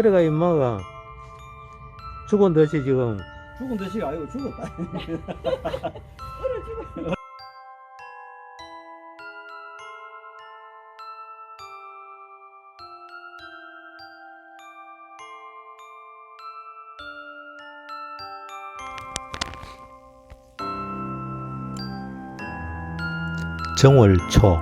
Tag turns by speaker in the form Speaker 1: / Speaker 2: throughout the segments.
Speaker 1: 그래가 임마가 죽은 듯이 지금
Speaker 2: 죽은 듯이 아니고 죽었다.
Speaker 1: 정월 초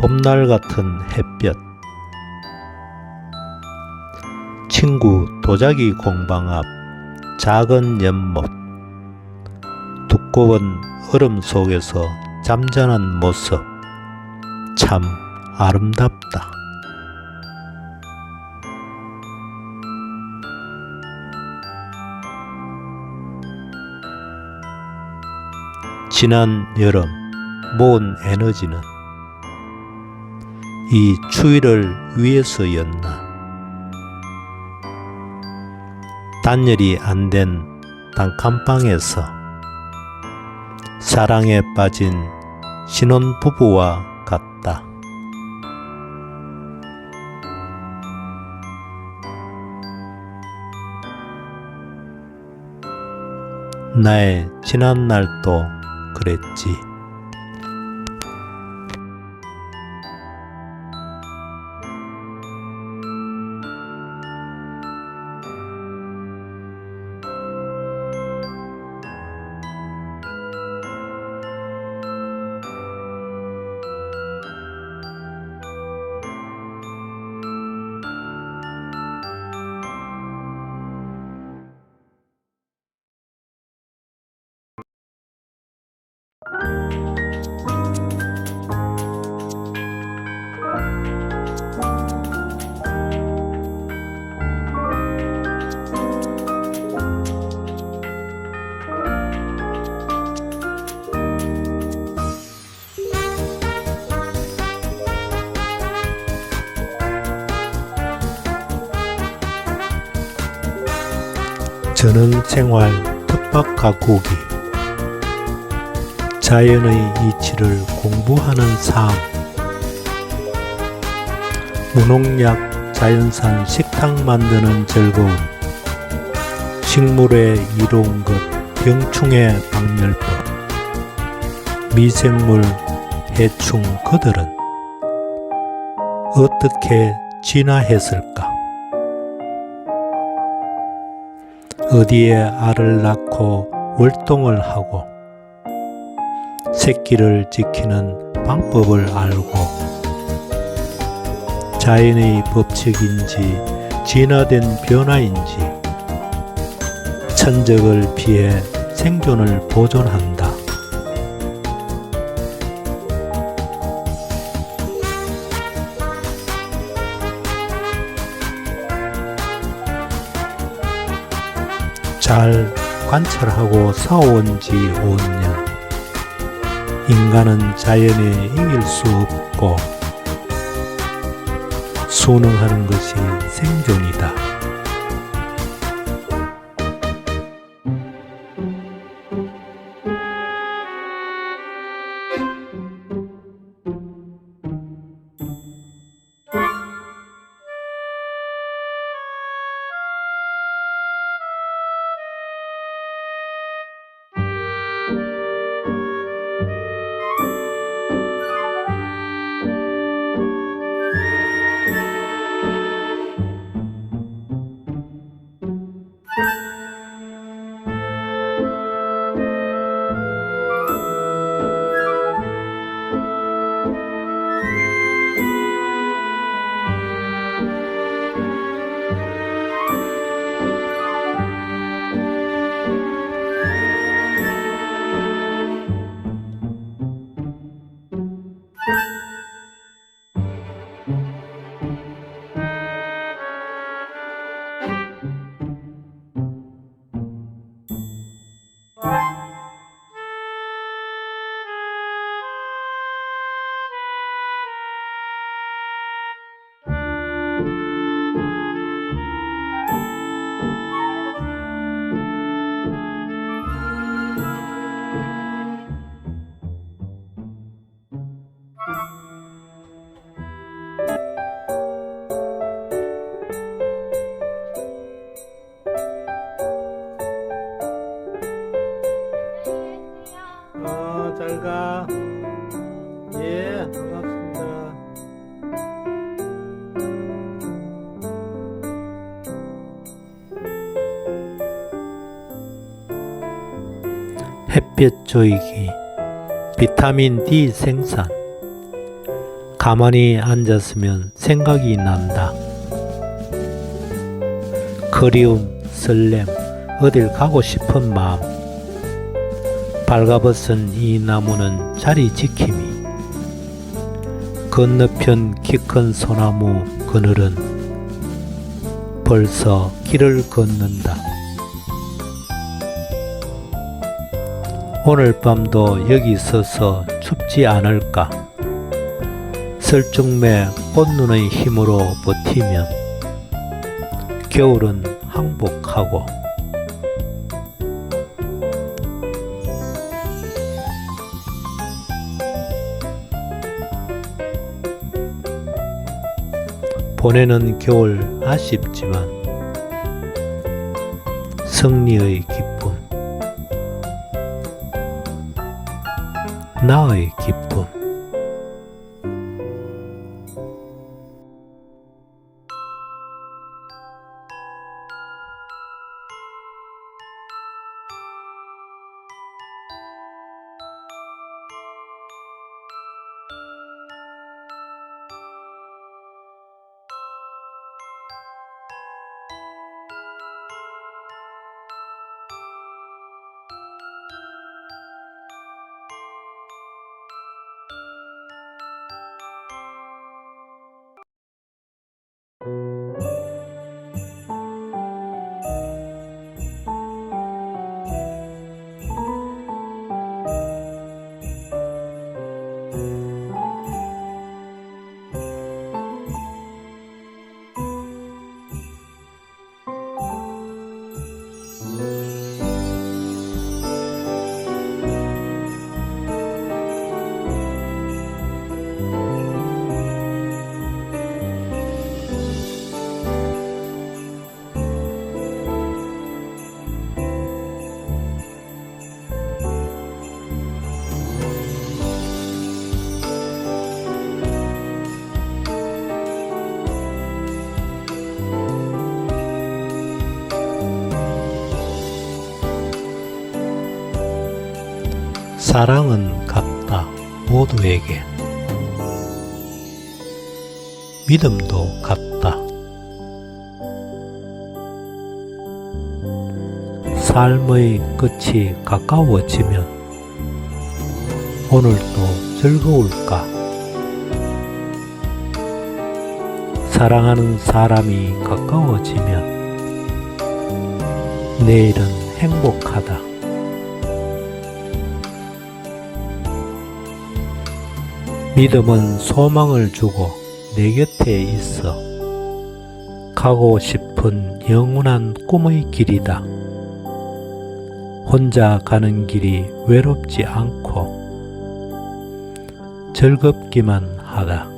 Speaker 1: 봄날 같은 햇볕 친구 도자기 공방 앞 작은 연못 두꺼운 얼음 속에서 잠잠한 모습 참 아름답다. 지난 여름 모은 에너지는 이 추위를 위해서였나? 단열이 안 된 단칸방에서 사랑에 빠진 신혼부부와 같다. 나의 지난 날도 그랬지. 저는 생활 특박 가꾸기 자연의 이치를 공부하는 삶 무농약 자연산 식탁 만드는 즐거움 식물의 이로운 것 병충해 박멸법 미생물 해충 그들은 어떻게 진화했을까 어디에 알을 낳고 월동을 하고 새끼를 지키는 방법을 알고 자연의 법칙인지 진화된 변화인지 천적을 피해 생존을 보존한다. 잘 관찰하고 싸워온 지 5년. 인간은 자연에 이길 수 없고, 순응하는 것이 생존이다. 햇볕 조이기, 비타민 D 생산. 가만히 앉았으면 생각이 난다. 그리움, 설렘, 어딜 가고 싶은 마음. 발가벗은 이 나무는 자리 지킴이. 건너편 키 큰 소나무 그늘은 벌써 길을 걷는다. 오늘 밤도 여기 서서 춥지 않을까? 설중매 꽃눈의 힘으로 버티면 겨울은 항복하고 보내는 겨울 아쉽지만 승리의 기쁨 나의 기쁨 사랑은 같다 모두에게. 믿음도 같다. 삶의 끝이 가까워지면 오늘도 즐거울까? 사랑하는 사람이 가까워지면 내일은 행복하다. 믿음은 소망을 주고 내 곁에 있어 가고 싶은 영원한 꿈의 길이다. 혼자 가는 길이 외롭지 않고 즐겁기만 하다.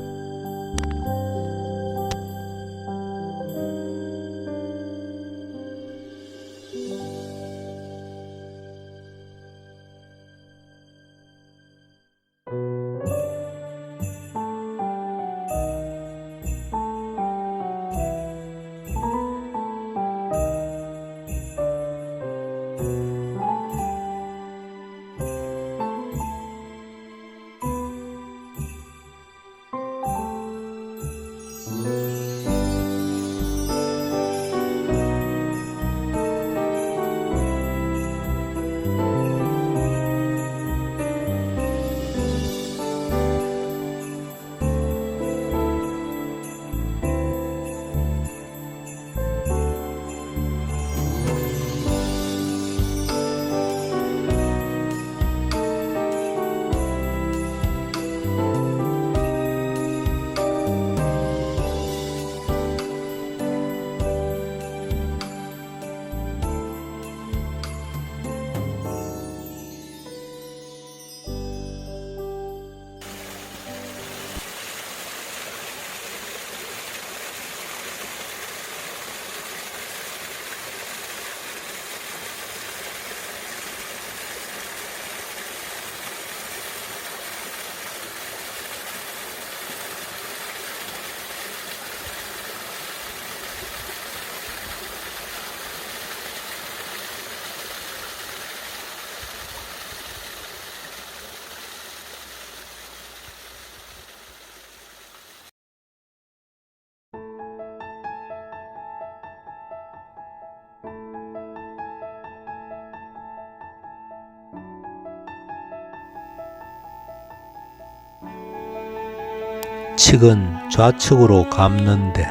Speaker 1: 측은 좌측으로 감는데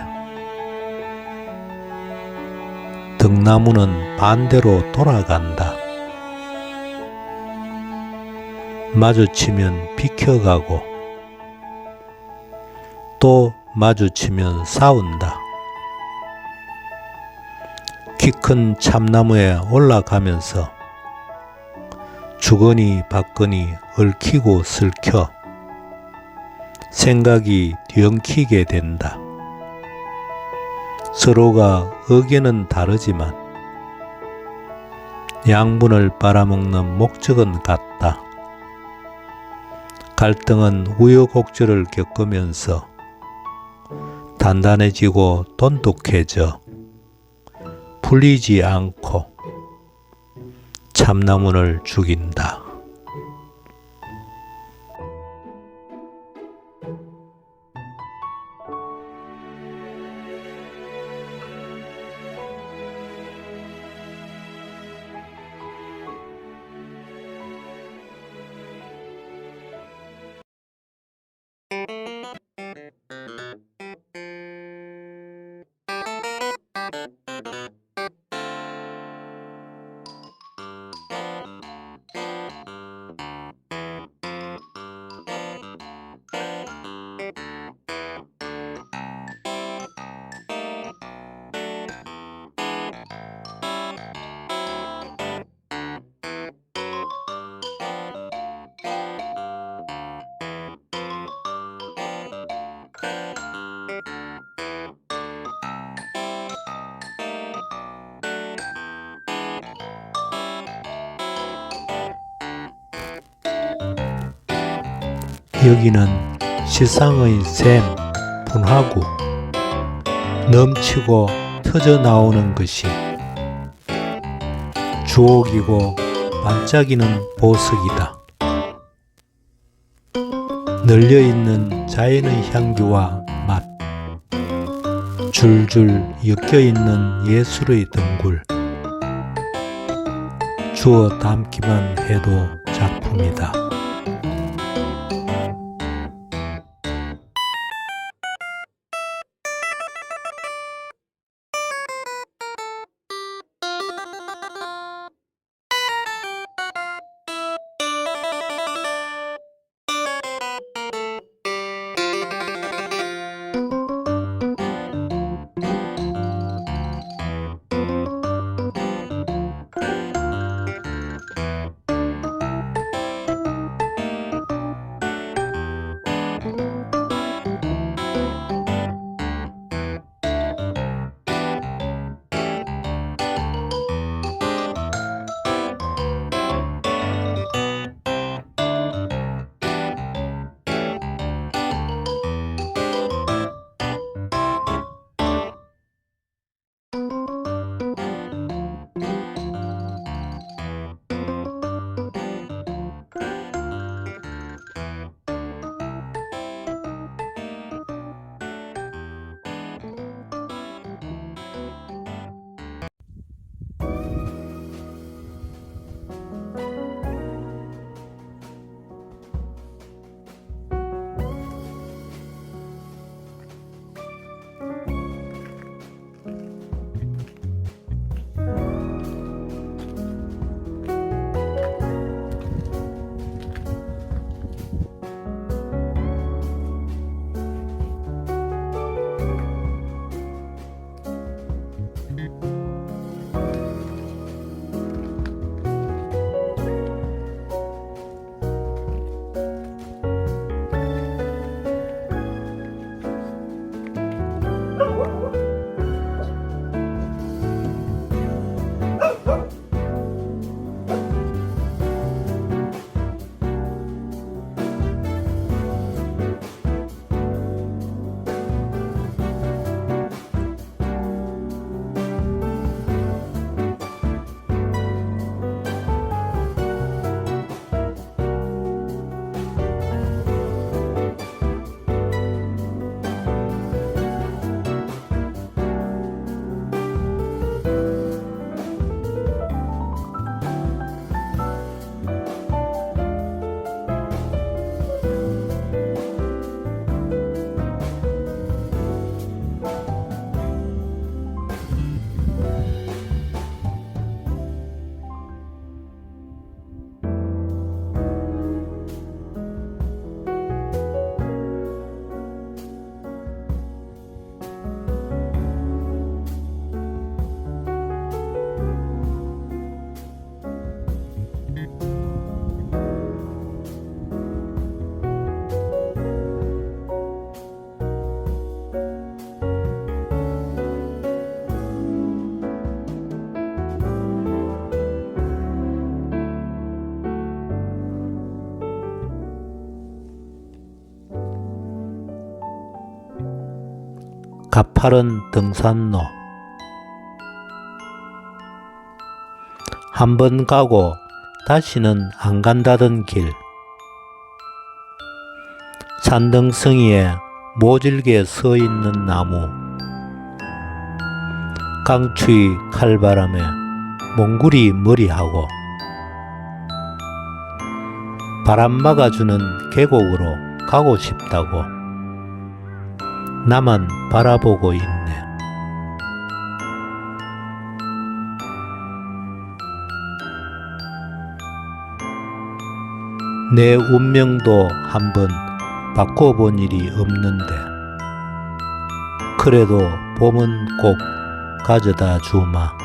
Speaker 1: 등나무는 반대로 돌아간다. 마주치면 비켜가고 또 마주치면 싸운다. 키 큰 참나무에 올라가면서 주거니 받거니 얽히고 슬켜 생각이 뒤엉키게 된다. 서로가 의견은 다르지만 양분을 빨아먹는 목적은 같다. 갈등은 우여곡절을 겪으면서 단단해지고 돈독해져 풀리지 않고 참나무를 죽인다. 여기는 시상의 샘 분화구 넘치고 터져 나오는 것이 주옥이고 반짝이는 보석이다. 널려 있는 자연의 향기와 맛, 줄줄 엮여 있는 예술의 덩굴, 주어 담기만 해도 작품이다. 가파른 등산로. 한 번 가고 다시는 안 간다던 길. 산등성이에 모질게 서 있는 나무. 강추위 칼바람에 몽구리 머리하고 바람 막아주는 계곡으로 가고 싶다고 나만 바라보고 있네. 내 운명도 한번 바꿔본 일이 없는데 그래도 봄은 꼭 가져다 주마.